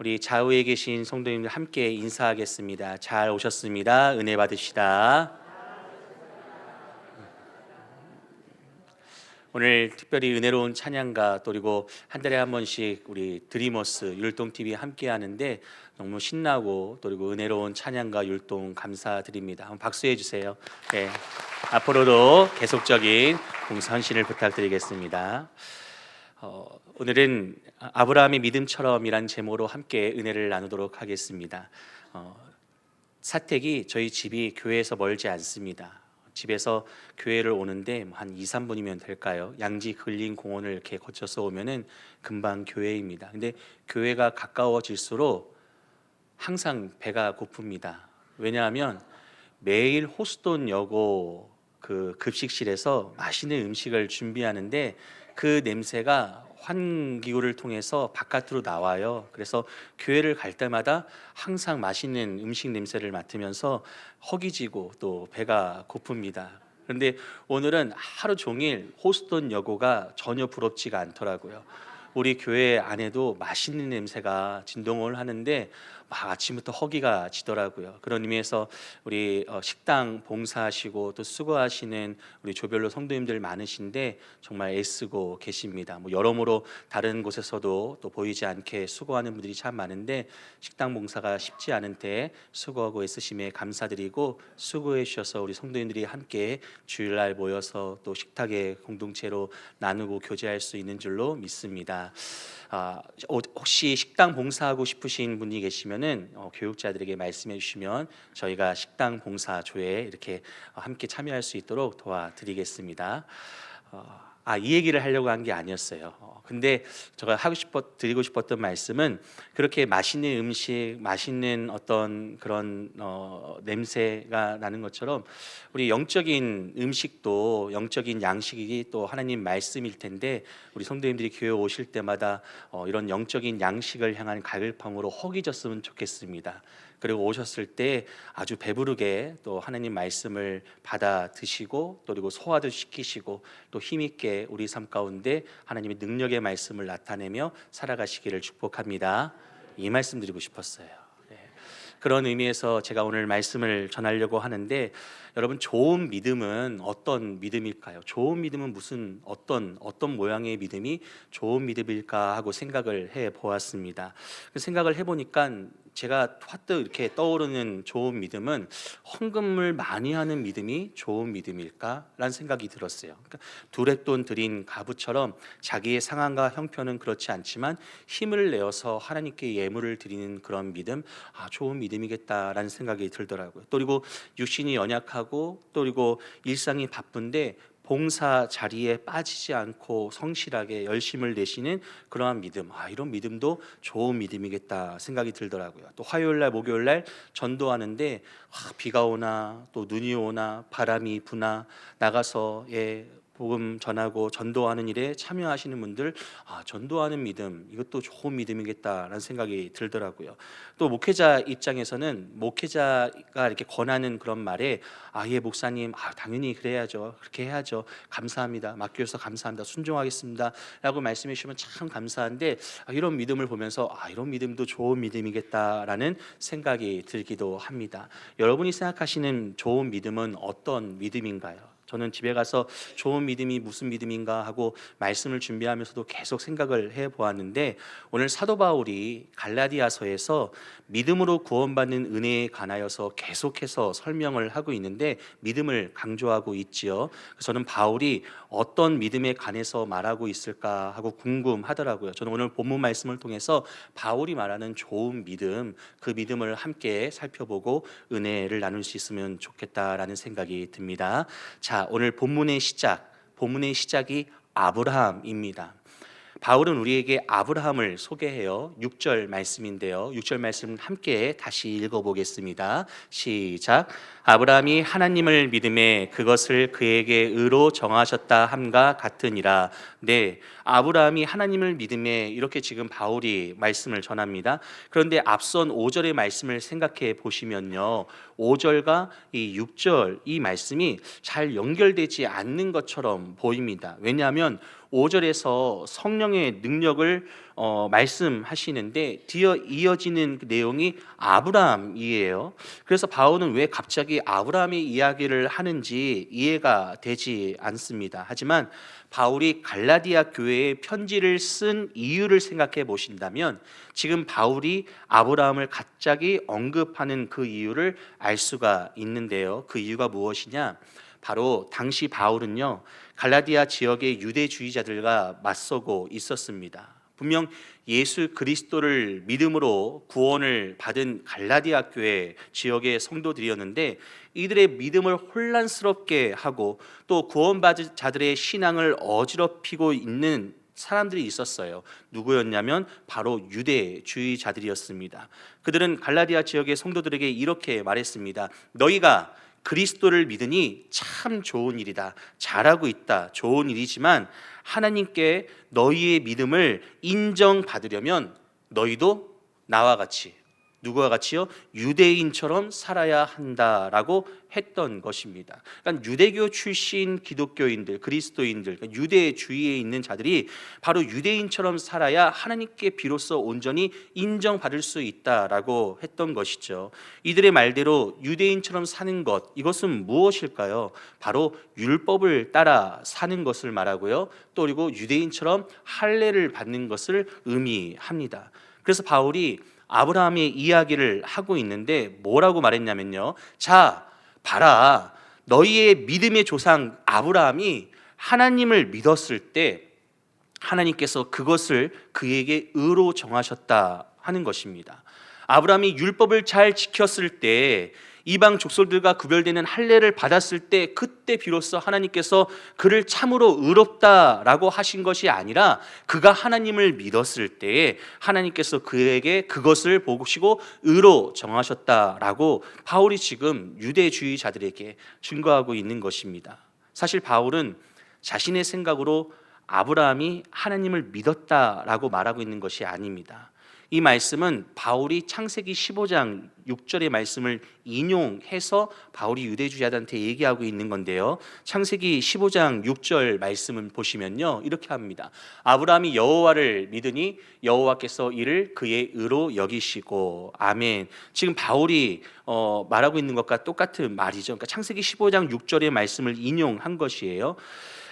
우리 좌우에 계신 성도님들 함께 인사하겠습니다. 잘 오셨습니다. 은혜 받으시다. 오늘 특별히 은혜로운 찬양가 또 그리고 한 달에 한 번씩 우리 드리머스 율동 TV 함께 하는데 너무 신나고 또 그리고 은혜로운 찬양가 율동 감사드립니다. 한번 박수해 주세요. 네. 앞으로도 계속적인 봉사 헌신을 부탁드리겠습니다. 어, 오늘은 아브라함의 믿음처럼이란 제목으로 함께 은혜를 나누도록 하겠습니다. 어, 사택이 저희 집이 교회에서 멀지 않습니다. 집에서 교회를 오는데 뭐한 2, 3분이면 될까요? 양지 근린 공원을 이렇게 거쳐서 오면은 금방 교회입니다. 근데 교회가 가까워질수록 항상 배가 고픕니다. 왜냐하면 매일 호스톤 여고 그 급식실에서 맛있는 음식을 준비하는데 그 냄새가 환기구를 통해서 바깥으로 나와요. 그래서 교회를 갈 때마다 항상 맛있는 음식 냄새를 맡으면서 허기지고 또 배가 고픕니다. 그런데 오늘은 하루 종일 호스톤 여고가 전혀 부럽지가 않더라고요. 우리 교회 안에도 맛있는 냄새가 진동을 하는데 막 아침부터 허기가 지더라고요. 그런 의미에서 우리 어, 식당 봉사하시고 또 수고하시는 우리 조별로 성도님들 많으신데 정말 애쓰고 계십니다. 뭐 여러모로 다른 곳에서도 또 보이지 않게 수고하는 분들이 참 많은데 식당 봉사가 쉽지 않은 때 수고하고 애쓰심에 감사드리고 수고해 주셔서 우리 성도님들이 함께 주일날 모여서 또 식탁에 공동체로 나누고 교제할 수 있는 줄로 믿습니다. 아, 어, 혹시 식당 봉사하고 싶으신 분이 계시면 은 어, 교육자들에게 말씀해 주시면 저희가 식당 봉사 조에 이렇게 어, 함께 참여할 수 있도록 도와드리겠습니다. 어, 아, 이 얘기를 하려고 한 게 아니었어요. 어, 근데 제가 하고 싶었 드리고 싶었던 말씀은 그렇게 맛있는 음식, 맛있는 어떤 그런 어, 냄새가 나는 것처럼 우리 영적인 음식도 영적인 양식이 또 하나님 말씀일 텐데 우리 성도님들이 교회 오실 때마다 어, 이런 영적인 양식을 향한 갈급함으로 허기졌으면 좋겠습니다. 그리고 오셨을 때 아주 배부르게 또 하나님 말씀을 받아 드시고 또 그리고 소화도 시키시고 또 힘있게 우리 삶 가운데 하나님의 능력의 말씀을 나타내며 살아가시기를 축복합니다. 이 말씀 드리고 싶었어요. 네. 그런 의미에서 제가 오늘 말씀을 전하려고 하는데 여러분 좋은 믿음은 어떤 믿음일까요? 좋은 믿음은 무슨 어떤 어떤 모양의 믿음이 좋은 믿음일까 하고 생각을 해 보았습니다. 그 생각을 해 보니까 제가 화뜩 이렇게 떠오르는 좋은 믿음은 헌금을 많이 하는 믿음이 좋은 믿음일까라는 생각이 들었어요. 그러니까 두렛돈 드린 가부처럼 자기의 상황과 형편은 그렇지 않지만 힘을 내어서 하나님께 예물을 드리는 그런 믿음, 아 좋은 믿음이겠다라는 생각이 들더라고요. 또 그리고 육신이 연약하고 또 그리고 일상이 바쁜데 봉사 자리에 빠지지 않고 성실하게 열심을 내시는 그러한 믿음, 아 이런 믿음도 좋은 믿음이겠다 생각이 들더라고요. 또 화요일 날, 목요일 날 전도하는데 아, 비가 오나 또 눈이 오나 바람이 부나 나가서 예 복음 전하고 전도하는 일에 참여하시는 분들 아 전도하는 믿음 이것도 좋은 믿음이겠다라는 생각이 들더라고요. 또 목회자 입장에서는 목회자가 이렇게 권하는 그런 말에 아예 목사님 아 당연히 그래야죠 그렇게 해야죠 감사합니다 맡겨서 감사합니다 순종하겠습니다라고 말씀해 주시면 참 감사한데 아, 이런 믿음을 보면서 아 이런 믿음도 좋은 믿음이겠다라는 생각이 들기도 합니다. 여러분이 생각하시는 좋은 믿음은 어떤 믿음인가요? 저는 집에 가서 좋은 믿음이 무슨 믿음인가 하고 말씀을 준비하면서도 계속 생각을 해 보았는데 오늘 사도 바울이 갈라디아서에서 믿음으로 구원받는 은혜에 관하여서 계속해서 설명을 하고 있는데 믿음을 강조하고 있지요. 저는 바울이 어떤 믿음에 관해서 말하고 있을까 하고 궁금하더라고요. 저는 오늘 본문 말씀을 통해서 바울이 말하는 좋은 믿음, 그 믿음을 함께 살펴보고 은혜를 나눌 수 있으면 좋겠다라는 생각이 듭니다. 자, 오늘 본문의 시작, 본문의 시작이 아브라함입니다. 바울은 우리에게 아브라함을 소개해요. 6절 말씀인데요. 6절 말씀 함께 다시 읽어보겠습니다. 시작. 아브라함이 하나님을 믿음에 그것을 그에게 의로 정하셨다 함과 같으니라. 네, 아브라함이 하나님을 믿음에 이렇게 지금 바울이 말씀을 전합니다. 그런데 앞선 5절의 말씀을 생각해 보시면요. 5절과 이 6절 이 말씀이 잘 연결되지 않는 것처럼 보입니다. 왜냐하면 5절에서 성령의 능력을 어, 말씀하시는데 뒤어 이어지는 그 내용이 아브라함이에요. 그래서 바울은 왜 갑자기 아브라함의 이야기를 하는지 이해가 되지 않습니다. 하지만 바울이 갈라디아 교회에 편지를 쓴 이유를 생각해 보신다면 지금 바울이 아브라함을 갑자기 언급하는 그 이유를 알 수가 있는데요. 그 이유가 무엇이냐? 바로 당시 바울은요 갈라디아 지역의 유대주의자들과 맞서고 있었습니다. 분명 예수 그리스도를 믿음으로 구원을 받은 갈라디아 교회 지역의 성도들이었는데 이들의 믿음을 혼란스럽게 하고 또 구원받은 자들의 신앙을 어지럽히고 있는 사람들이 있었어요. 누구였냐면 바로 유대주의자들이었습니다. 그들은 갈라디아 지역의 성도들에게 이렇게 말했습니다. 너희가 그리스도를 믿으니 참 좋은 일이다. 잘하고 있다. 좋은 일이지만 하나님께 너희의 믿음을 인정받으려면 너희도 나와 같이 누구와 같이요? 유대인처럼 살아야 한다라고 했던 것입니다. 그러니까 유대교 출신 기독교인들, 그리스도인들, 그러니까 유대주의에 있는 자들이 바로 유대인처럼 살아야 하나님께 비로소 온전히 인정받을 수 있다라고 했던 것이죠. 이들의 말대로 유대인처럼 사는 것, 이것은 무엇일까요? 바로 율법을 따라 사는 것을 말하고요. 또 그리고 유대인처럼 할례를 받는 것을 의미합니다. 그래서 바울이 아브라함의 이야기를 하고 있는데 뭐라고 말했냐면요. 자, 봐라. 너희의 믿음의 조상 아브라함이 하나님을 믿었을 때 하나님께서 그것을 그에게 의로 정하셨다 하는 것입니다. 아브라함이 율법을 잘 지켰을 때 이방 족속들과 구별되는 할례를 받았을 때 그때 비로소 하나님께서 그를 참으로 의롭다라고 하신 것이 아니라 그가 하나님을 믿었을 때에 하나님께서 그에게 그것을 보시고 의로 정하셨다라고 바울이 지금 유대주의자들에게 증거하고 있는 것입니다. 사실 바울은 자신의 생각으로 아브라함이 하나님을 믿었다라고 말하고 있는 것이 아닙니다. 이 말씀은 바울이 창세기 15장 6절의 말씀을 인용해서 바울이 유대주의자들한테 얘기하고 있는 건데요. 창세기 15장 6절 말씀을 보시면요. 이렇게 합니다. 아브라함이 여호와를 믿으니 여호와께서 이를 그의 의로 여기시고 아멘. 지금 바울이 어, 말하고 있는 것과 똑같은 말이죠. 그러니까 창세기 15장 6절의 말씀을 인용한 것이에요.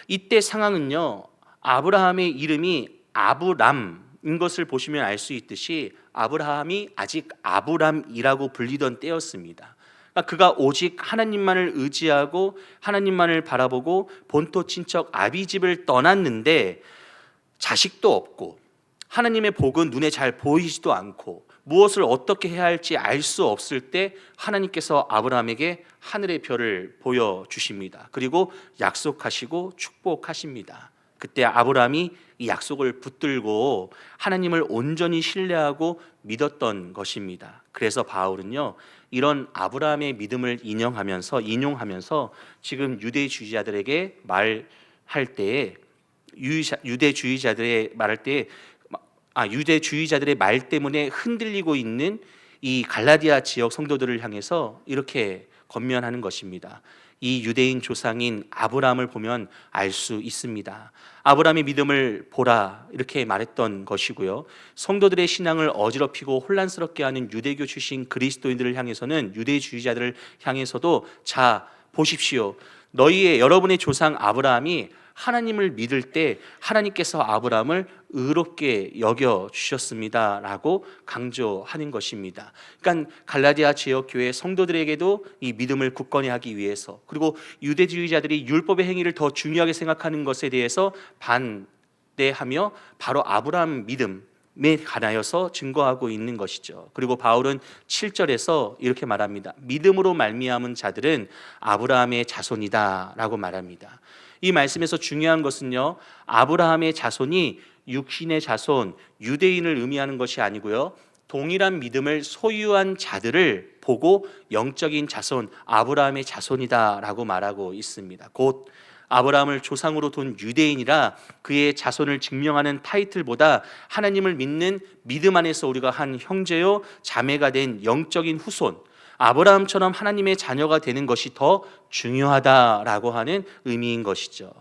이때 상황은요. 아브라함의 이름이 아브람 인 것을 보시면 알 수 있듯이 아브라함이 아직 아브람이라고 불리던 때였습니다. 그러니까 그가 오직 하나님만을 의지하고 하나님만을 바라보고 본토 친척 아비 집을 떠났는데 자식도 없고 하나님의 복은 눈에 잘 보이지도 않고 무엇을 어떻게 해야 할지 알 수 없을 때 하나님께서 아브라함에게 하늘의 별을 보여 주십니다. 그리고 약속하시고 축복하십니다. 그때 아브라함이 이 약속을 붙들고 하나님을 온전히 신뢰하고 믿었던 것입니다. 그래서 바울은요 이런 아브라함의 믿음을 인용하면서 인용하면서 지금 유대주의자들에게 말할 때에 유대주의자들의 말할 때 아, 유대주의자들의 말 때문에 흔들리고 있는 이 갈라디아 지역 성도들을 향해서 이렇게 건면하는 것입니다. 이 유대인 조상인 아브라함을 보면 알 수 있습니다. 아브라함의 믿음을 보라 이렇게 말했던 것이고요. 성도들의 신앙을 어지럽히고 혼란스럽게 하는 유대교 출신 그리스도인들을 향해서는 유대주의자들을 향해서도 자 보십시오. 너희의 여러분의 조상 아브라함이 하나님을 믿을 때 하나님께서 아브라함을 의롭게 여겨 주셨습니다라고 강조하는 것입니다. 그러니까 갈라디아 지역 교회 성도들에게도 이 믿음을 굳건히 하기 위해서 그리고 유대주의자들이 율법의 행위를 더 중요하게 생각하는 것에 대해서 반대하며 바로 아브라함 믿음 에 관하여서 증거하고 있는 것이죠. 그리고 바울은 7절에서 이렇게 말합니다. 믿음으로 말미암은 자들은 아브라함의 자손이다라고 말합니다. 이 말씀에서 중요한 것은요. 아브라함의 자손이 육신의 자손, 유대인을 의미하는 것이 아니고요. 동일한 믿음을 소유한 자들을 보고 영적인 자손, 아브라함의 자손이다라고 말하고 있습니다. 곧 아브라함을 조상으로 둔 유대인이라 그의 자손을 증명하는 타이틀보다 하나님을 믿는 믿음 안에서 우리가 한 형제요 자매가 된 영적인 후손 아브라함처럼 하나님의 자녀가 되는 것이 더 중요하다라고 하는 의미인 것이죠.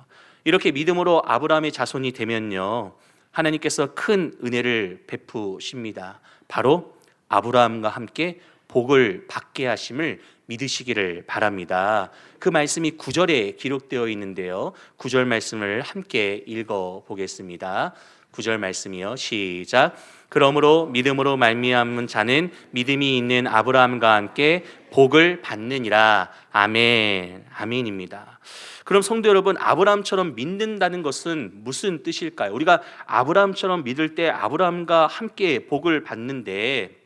이렇게 믿음으로 아브라함의 자손이 되면요. 하나님께서 큰 은혜를 베푸십니다. 바로 아브라함과 함께 복을 받게 하심을 믿으시기를 바랍니다. 그 말씀이 9절에 기록되어 있는데요. 9절 말씀을 함께 읽어 보겠습니다. 9절 말씀이요. 시작. 그러므로 믿음으로 말미암은 자는 믿음이 있는 아브라함과 함께 복을 받느니라. 아멘. 아멘입니다. 그럼 성도 여러분, 아브라함처럼 믿는다는 것은 무슨 뜻일까요? 우리가 아브라함처럼 믿을 때 아브라함과 함께 복을 받는데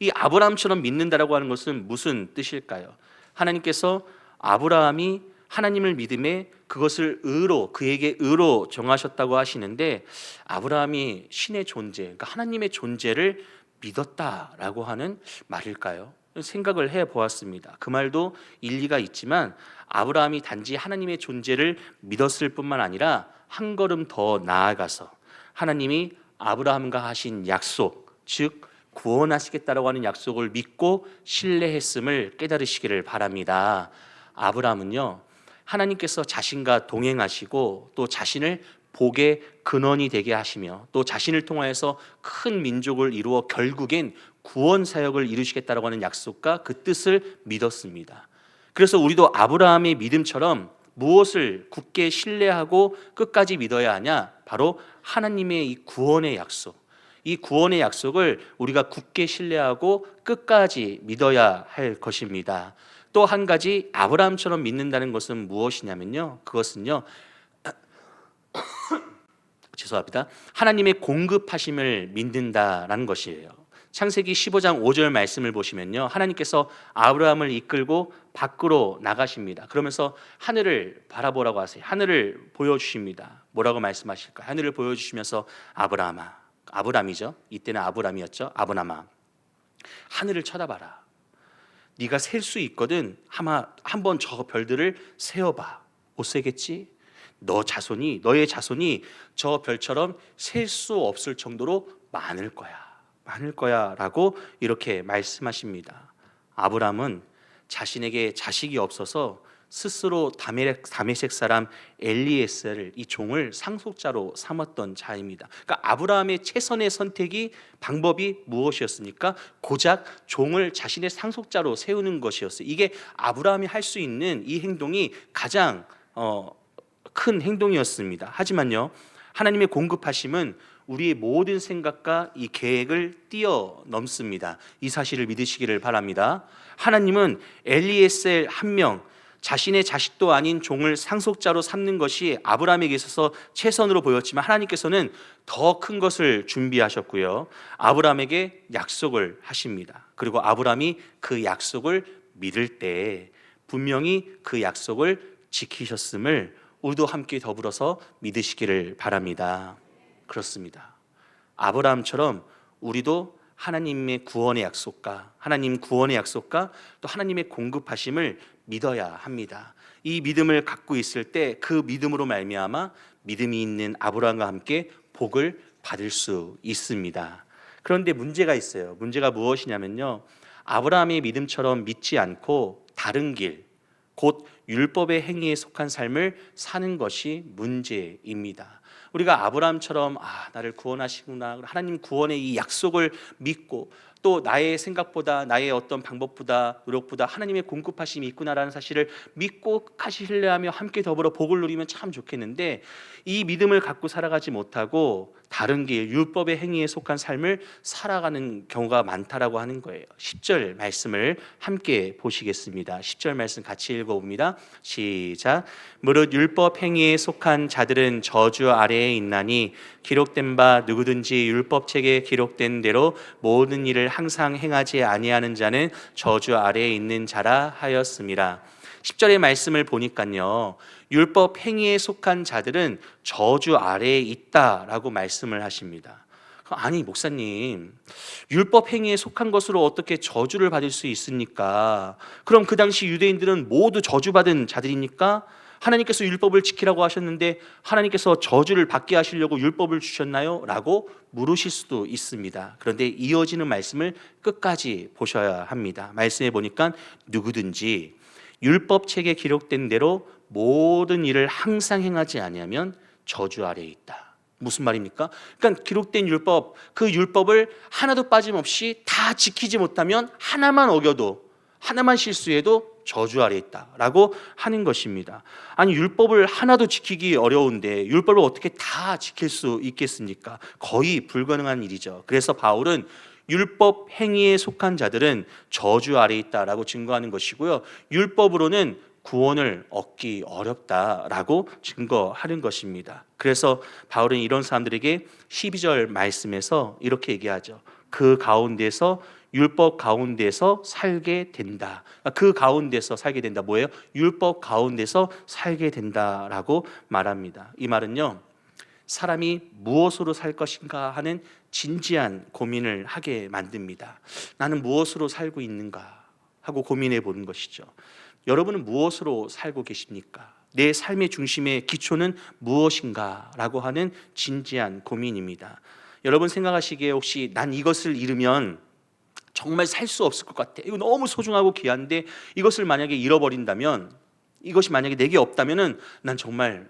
이 아브라함처럼 믿는다라고 하는 것은 무슨 뜻일까요? 하나님께서 아브라함이 하나님을 믿음에 그것을 의로 그에게 의로 정하셨다고 하시는데 아브라함이 신의 존재, 그러니까 하나님의 존재를 믿었다라고 하는 말일까요? 생각을 해 보았습니다. 그 말도 일리가 있지만 아브라함이 단지 하나님의 존재를 믿었을 뿐만 아니라 한 걸음 더 나아가서 하나님이 아브라함과 하신 약속, 즉 구원하시겠다라고 하는 약속을 믿고 신뢰했음을 깨달으시기를 바랍니다. 아브라함은요. 하나님께서 자신과 동행하시고 또 자신을 복의 근원이 되게 하시며 또 자신을 통하여서 큰 민족을 이루어 결국엔 구원 사역을 이루시겠다라고 하는 약속과 그 뜻을 믿었습니다. 그래서 우리도 아브라함의 믿음처럼 무엇을 굳게 신뢰하고 끝까지 믿어야 하냐? 바로 하나님의 이 구원의 약속. 이 구원의 약속을 우리가 굳게 신뢰하고 끝까지 믿어야 할 것입니다. 또 한 가지 아브라함처럼 믿는다는 것은 무엇이냐면요. 그것은요. 죄송합니다. 하나님의 공급하심을 믿는다라는 것이에요. 창세기 15장 5절 말씀을 보시면요. 하나님께서 아브라함을 이끌고 밖으로 나가십니다. 그러면서 하늘을 바라보라고 하세요. 하늘을 보여주십니다. 뭐라고 말씀하실까? 하늘을 보여주시면서 아브라함아, 아브람이죠. 이때는 아브람이었죠. 아브라함아, 하늘을 쳐다봐라. 네가 셀 수 있거든. 아마 한번 저 별들을 세어봐. 못 세겠지? 너 자손이 너의 자손이 저 별처럼 셀 수 없을 정도로 많을 거야. 많을 거야라고 이렇게 말씀하십니다. 아브람은 자신에게 자식이 없어서 스스로 다메섹, 다메섹 사람 엘리에스를 이 종을 상속자로 삼았던 자입니다. 그러니까 아브라함의 최선의 선택이 방법이 무엇이었습니까? 고작 종을 자신의 상속자로 세우는 것이었어요. 이게 아브라함이 할 수 있는 이 행동이 가장 어, 큰 행동이었습니다. 하지만요, 하나님의 공급하심은 우리의 모든 생각과 이 계획을 뛰어넘습니다. 이 사실을 믿으시기를 바랍니다. 하나님은 엘리에셀 한 명, 자신의 자식도 아닌 종을 상속자로 삼는 것이 아브라함에게 있어서 최선으로 보였지만 하나님께서는 더 큰 것을 준비하셨고요. 아브라함에게 약속을 하십니다. 그리고 아브라함이 그 약속을 믿을 때 분명히 그 약속을 지키셨음을 우리도 함께 더불어서 믿으시기를 바랍니다. 그렇습니다. 아브라함처럼 우리도 하나님의 구원의 약속과 하나님 구원의 약속과 또 하나님의 공급하심을 믿어야 합니다. 이 믿음을 갖고 있을 때 그 믿음으로 말미암아 믿음이 있는 아브라함과 함께 복을 받을 수 있습니다. 그런데 문제가 있어요. 문제가 무엇이냐면요. 아브라함의 믿음처럼 믿지 않고 다른 길, 곧 율법의 행위에 속한 삶을 사는 것이 문제입니다. 우리가 아브라함처럼 아 나를 구원하시구나. 하나님 구원의 이 약속을 믿고 또 나의 생각보다 나의 어떤 방법보다 노력보다 하나님의 공급하심이 있구나라는 사실을 믿고 끝까지 신뢰하며 함께 더불어 복을 누리면 참 좋겠는데 이 믿음을 갖고 살아가지 못하고 다른 길 율법의 행위에 속한 삶을 살아가는 경우가 많다라고 하는 거예요. 10절 말씀을 함께 보시겠습니다. 10절 말씀 같이 읽어 봅니다. 시작. 무릇 율법 행위에 속한 자들은 저주 아래에 있나니 기록된 바 누구든지 율법책에 기록된 대로 모든 일을 항상 행하지 아니하는 자는 저주 아래에 있는 자라 하였습니다. 10절의 말씀을 보니까요. 율법 행위에 속한 자들은 저주 아래에 있다라고 말씀을 하십니다. 아니 목사님 율법 행위에 속한 것으로 어떻게 저주를 받을 수 있습니까? 그럼 그 당시 유대인들은 모두 저주받은 자들입니까? 하나님께서 율법을 지키라고 하셨는데 하나님께서 저주를 받게 하시려고 율법을 주셨나요? 라고 물으실 수도 있습니다. 그런데 이어지는 말씀을 끝까지 보셔야 합니다. 말씀해 보니까 누구든지 율법 책에 기록된 대로 모든 일을 항상 행하지 아니하면 저주 아래에 있다. 무슨 말입니까? 그러니까 기록된 율법 그 율법을 하나도 빠짐없이 다 지키지 못하면 하나만 어겨도 하나만 실수해도 저주 아래 있다라고 하는 것입니다. 아니 율법을 하나도 지키기 어려운데 율법을 어떻게 다 지킬 수 있겠습니까? 거의 불가능한 일이죠. 그래서 바울은 율법 행위에 속한 자들은 저주 아래 있다라고 증거하는 것이고요. 율법으로는 구원을 얻기 어렵다라고 증거하는 것입니다. 그래서 바울은 이런 사람들에게 12절 말씀에서 이렇게 얘기하죠. 그 가운데서 율법 가운데서 살게 된다. 그 가운데서 살게 된다. 뭐예요? 율법 가운데서 살게 된다라고 말합니다. 이 말은요. 사람이 무엇으로 살 것인가 하는 진지한 고민을 하게 만듭니다. 나는 무엇으로 살고 있는가 하고 고민해 보는 것이죠. 여러분은 무엇으로 살고 계십니까? 내 삶의 중심의 기초는 무엇인가 라고 하는 진지한 고민입니다. 여러분 생각하시기에 혹시 난 이것을 잃으면 정말 살 수 없을 것 같아. 이거 너무 소중하고 귀한데 이것을 만약에 잃어버린다면 이것이 만약에 내게 없다면은 난 정말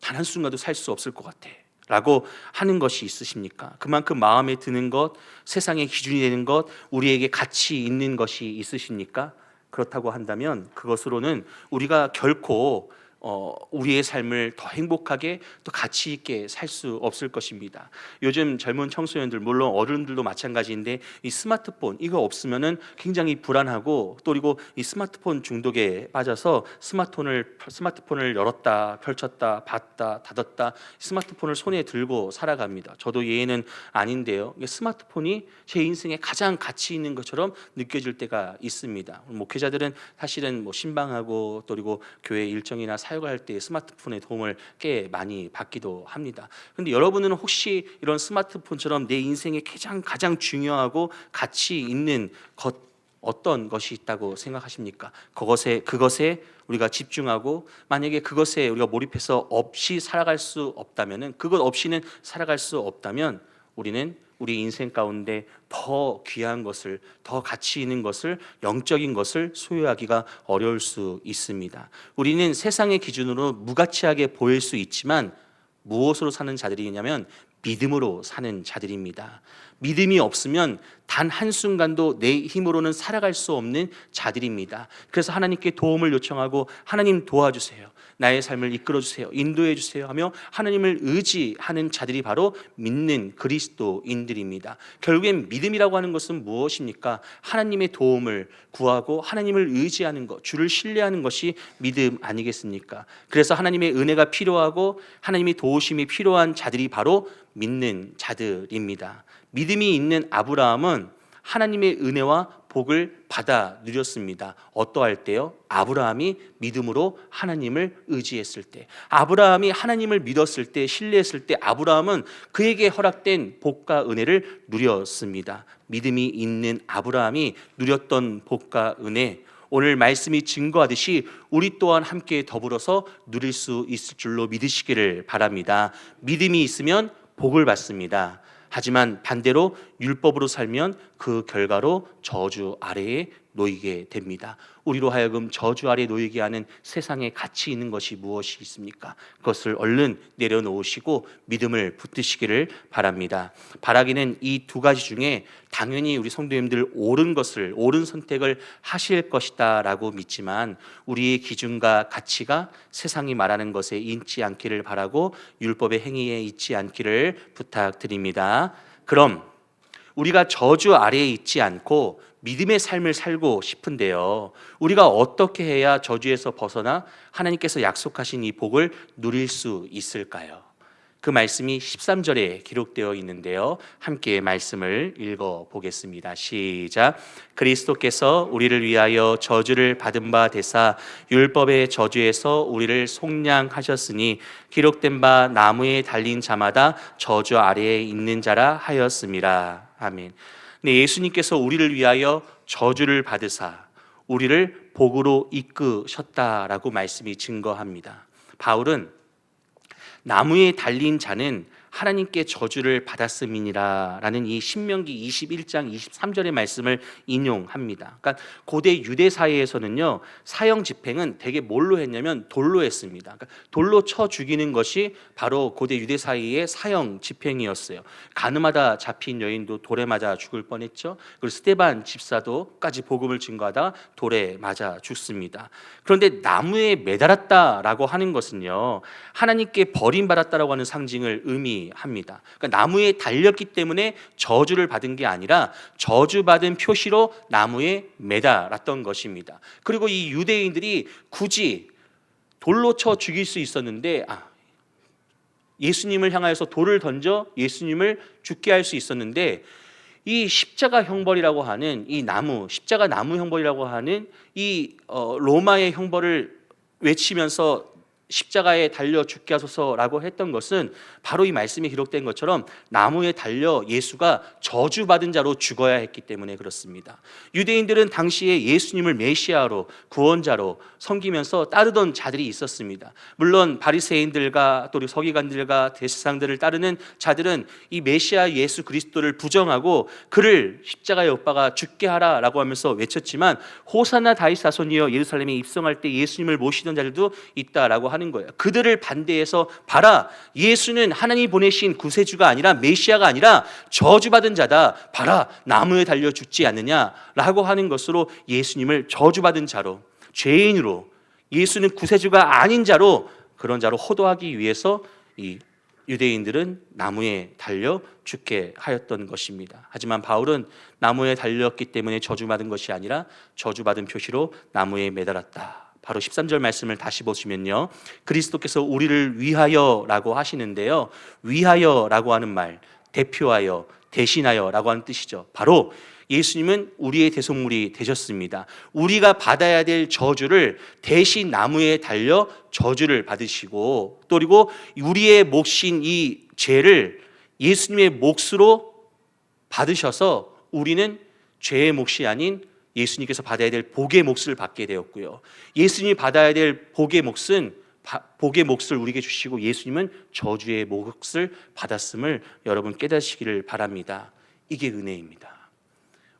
단 한 순간도 살 수 없을 것 같아. 라고 하는 것이 있으십니까? 그만큼 마음에 드는 것, 세상의 기준이 되는 것, 우리에게 가치 있는 것이 있으십니까? 그렇다고 한다면 그것으로는 우리가 결코 어, 우리의 삶을 더 행복하게 또 가치 있게 살 수 없을 것입니다. 요즘 젊은 청소년들 물론 어른들도 마찬가지인데 이 스마트폰 이거 없으면은 굉장히 불안하고 또 그리고 이 스마트폰 중독에 빠져서 스마트폰을 스마트폰을 열었다 펼쳤다 봤다 닫았다 스마트폰을 손에 들고 살아갑니다. 저도 예는 아닌데요. 스마트폰이 제 인생에 가장 가치 있는 것처럼 느껴질 때가 있습니다. 목회자들은 사실은 뭐 신방하고 또 그리고 교회 일정이나 사 역할 때 스마트폰의 도움을 꽤 많이 받기도 합니다. 근데 여러분은 혹시 이런 스마트폰처럼 내 인생에 가장 가장 중요하고 가치 있는 것 어떤 것이 있다고 생각하십니까? 그것에 그것에 우리가 집중하고 만약에 그것에 우리가 몰입해서 없이 살아갈 수 없다면은 그것 없이는 살아갈 수 없다면 우리는 우리 인생 가운데 더 귀한 것을 더 가치 있는 것을 영적인 것을 소유하기가 어려울 수 있습니다. 우리는 세상의 기준으로 무가치하게 보일 수 있지만 무엇으로 사는 자들이냐면 믿음으로 사는 자들입니다. 믿음이 없으면 단 한순간도 내 힘으로는 살아갈 수 없는 자들입니다. 그래서 하나님께 도움을 요청하고 하나님 도와주세요. 나의 삶을 이끌어 주세요. 인도해 주세요 하며 하나님을 의지하는 자들이 바로 믿는 그리스도인들입니다. 결국엔 믿음이라고 하는 것은 무엇입니까? 하나님의 도움을 구하고 하나님을 의지하는 것, 주를 신뢰하는 것이 믿음 아니겠습니까? 그래서 하나님의 은혜가 필요하고 하나님의 도우심이 필요한 자들이 바로 믿는 자들입니다. 믿음이 있는 아브라함은 하나님의 은혜와 복을 받아 누렸습니다. 어떠할 때요? 아브라함이 믿음으로 하나님을 의지했을 때, 아브라함이 하나님을 믿었을 때, 신뢰했을 때, 아브라함은 그에게 허락된 복과 은혜를 누렸습니다. 믿음이 있는 아브라함이 누렸던 복과 은혜, 오늘 말씀이 증거하듯이 우리 또한 함께 더불어서 누릴 수 있을 줄로 믿으시기를 바랍니다. 믿음이 있으면 복을 받습니다. 하지만 반대로 율법으로 살면 그 결과로 저주 아래에 놓이게 됩니다. 우리로 하여금 저주 아래 놓이게 하는 세상에 가치 있는 것이 무엇이 있습니까? 그것을 얼른 내려놓으시고 믿음을 붙드시기를 바랍니다. 바라기는 이 두 가지 중에 당연히 우리 성도님들 옳은 것을 옳은 선택을 하실 것이다라고 믿지만 우리의 기준과 가치가 세상이 말하는 것에 있지 않기를 바라고 율법의 행위에 있지 않기를 부탁드립니다. 그럼 우리가 저주 아래에 있지 않고 믿음의 삶을 살고 싶은데요. 우리가 어떻게 해야 저주에서 벗어나 하나님께서 약속하신 이 복을 누릴 수 있을까요? 그 말씀이 13절에 기록되어 있는데요. 함께 말씀을 읽어 보겠습니다. 시작. 그리스도께서 우리를 위하여 저주를 받은 바 되사 율법의 저주에서 우리를 속량하셨으니 기록된 바 나무에 달린 자마다 저주 아래에 있는 자라 하였습니다. 아멘. 네, 예수님께서 우리를 위하여 저주를 받으사 우리를 복으로 이끄셨다라고 말씀이 증거합니다. 바울은 나무에 달린 자는 하나님께 저주를 받았음이니라라는 이 신명기 21장 23절의 말씀을 인용합니다. 그러니까 고대 유대 사회에서는요 사형 집행은 대개 뭘로 했냐면 돌로 했습니다. 그러니까 돌로 쳐 죽이는 것이 바로 고대 유대 사회의 사형 집행이었어요. 가늠하다 잡힌 여인도 돌에 맞아 죽을 뻔했죠. 그리고 스테반 집사도까지 복음을 증거하다 돌에 맞아 죽습니다. 그런데 나무에 매달았다라고 하는 것은요 하나님께 버림받았다라고 하는 상징을 의미 합니다. 그러니까 나무에 달렸기 때문에 저주를 받은 게 아니라 저주받은 표시로 나무에 매달았던 것입니다. 그리고 이 유대인들이 굳이 돌로 쳐 죽일 수 있었는데 아, 예수님을 향하여서 돌을 던져 예수님을 죽게 할 수 있었는데 이 십자가 형벌이라고 하는 이 나무 십자가 나무 형벌이라고 하는 이 어, 로마의 형벌을 외치면서 십자가에 달려 죽게 하소서라고 했던 것은 바로 이 말씀에 기록된 것처럼 나무에 달려 예수가 저주받은 자로 죽어야 했기 때문에 그렇습니다. 유대인들은 당시에 예수님을 메시아로 구원자로 섬기면서 따르던 자들이 있었습니다. 물론 바리새인들과 또 서기관들과 대세상들을 따르는 자들은 이 메시아 예수 그리스도를 부정하고 그를 십자가에 못 박아 죽게 하라라고 하면서 외쳤지만 호사나 다윗 사손이여 예루살렘에 입성할 때 예수님을 모시던 자들도 있다라고 하는 거예요. 그들을 반대해서 봐라 예수는 하나님이 보내신 구세주가 아니라 메시아가 아니라 저주받은 자다. 봐라 나무에 달려 죽지 않느냐라고 하는 것으로 예수님을 저주받은 자로 죄인으로 예수는 구세주가 아닌 자로 그런 자로 호도하기 위해서 이 유대인들은 나무에 달려 죽게 하였던 것입니다. 하지만 바울은 나무에 달렸기 때문에 저주받은 것이 아니라 저주받은 표시로 나무에 매달았다. 바로 13절 말씀을 다시 보시면요. 그리스도께서 우리를 위하여라고 하시는데요. 위하여라고 하는 말, 대표하여, 대신하여라고 하는 뜻이죠. 바로 예수님은 우리의 대속물이 되셨습니다. 우리가 받아야 될 저주를 대신 나무에 달려 저주를 받으시고 또 그리고 우리의 몫인 이 죄를 예수님의 몫으로 받으셔서 우리는 죄의 몫이 아닌 예수님께서 받아야 될 복의 몫을 받게 되었고요. 예수님이 받아야 될 복의 몫은 바- 복의 몫을 우리에게 주시고 예수님은 저주의 몫을 받았음을 여러분 깨닫시기를 바랍니다. 이게 은혜입니다.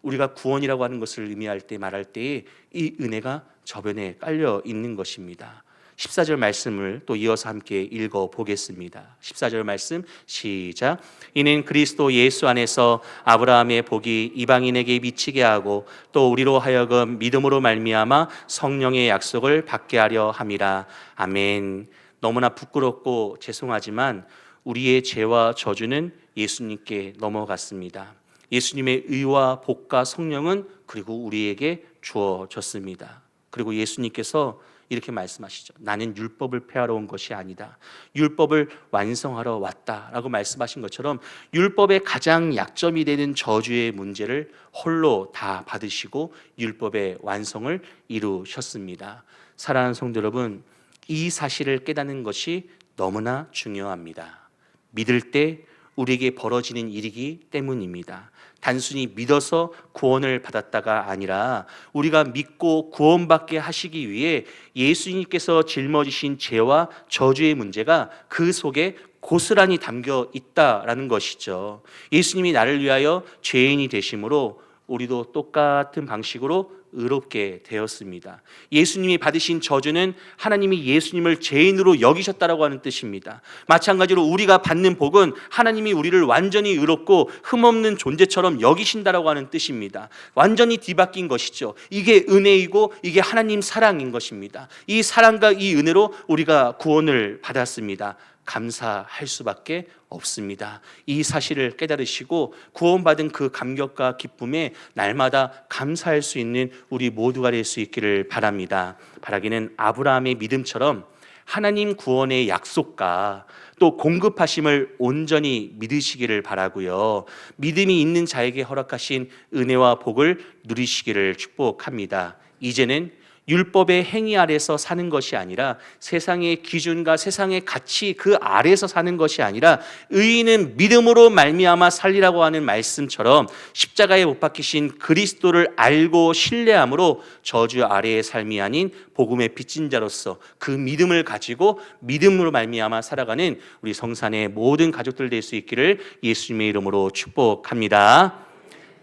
우리가 구원이라고 하는 것을 의미할 때 말할 때에 이 은혜가 저변에 깔려 있는 것입니다. 14절 말씀을 또 이어서 함께 읽어 보겠습니다. 14절 말씀 시작. 이는 그리스도 예수 안에서 아브라함의 복이 이방인에게 미치게 하고 또 우리로 하여금 믿음으로 말미암아 성령의 약속을 받게 하려 함이라. 아멘. 너무나 부끄럽고 죄송하지만 우리의 죄와 저주는 예수님께 넘어갔습니다. 예수님의 의와 복과 성령은 그리고 우리에게 주어졌습니다. 그리고 예수님께서 이렇게 말씀하시죠. 나는 율법을 폐하러 온 것이 아니다. 율법을 완성하러 왔다라고 말씀하신 것처럼 율법의 가장 약점이 되는 저주의 문제를 홀로 다 받으시고 율법의 완성을 이루셨습니다. 사랑하는 성도 여러분, 이 사실을 깨닫는 것이 너무나 중요합니다. 믿을 때 우리에게 벌어지는 일이기 때문입니다. 단순히 믿어서 구원을 받았다가 아니라 우리가 믿고 구원받게 하시기 위해 예수님께서 짊어지신 죄와 저주의 문제가 그 속에 고스란히 담겨 있다라는 것이죠. 예수님이 나를 위하여 죄인이 되심으로 우리도 똑같은 방식으로 의롭게 되었습니다. 예수님이 받으신 저주는 하나님이 예수님을 죄인으로 여기셨다라고 하는 뜻입니다. 마찬가지로 우리가 받는 복은 하나님이 우리를 완전히 의롭고 흠없는 존재처럼 여기신다라고 하는 뜻입니다. 완전히 뒤바뀐 것이죠. 이게 은혜이고 이게 하나님 사랑인 것입니다. 이 사랑과 이 은혜로 우리가 구원을 받았습니다. 감사할 수밖에 없습니다. 이 사실을 깨달으시고 구원받은 그 감격과 기쁨에 날마다 감사할 수 있는 우리 모두가 될 수 있기를 바랍니다. 바라기는 아브라함의 믿음처럼 하나님 구원의 약속과 또 공급하심을 온전히 믿으시기를 바라고요. 믿음이 있는 자에게 허락하신 은혜와 복을 누리시기를 축복합니다. 이제는 율법의 행위 아래서 사는 것이 아니라 세상의 기준과 세상의 가치 그 아래서 사는 것이 아니라 의인은 믿음으로 말미암아 살리라고 하는 말씀처럼 십자가에 못 박히신 그리스도를 알고 신뢰함으로 저주 아래의 삶이 아닌 복음의 빚진 자로서 그 믿음을 가지고 믿음으로 말미암아 살아가는 우리 성산의 모든 가족들 될 수 있기를 예수님의 이름으로 축복합니다.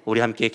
우리 함께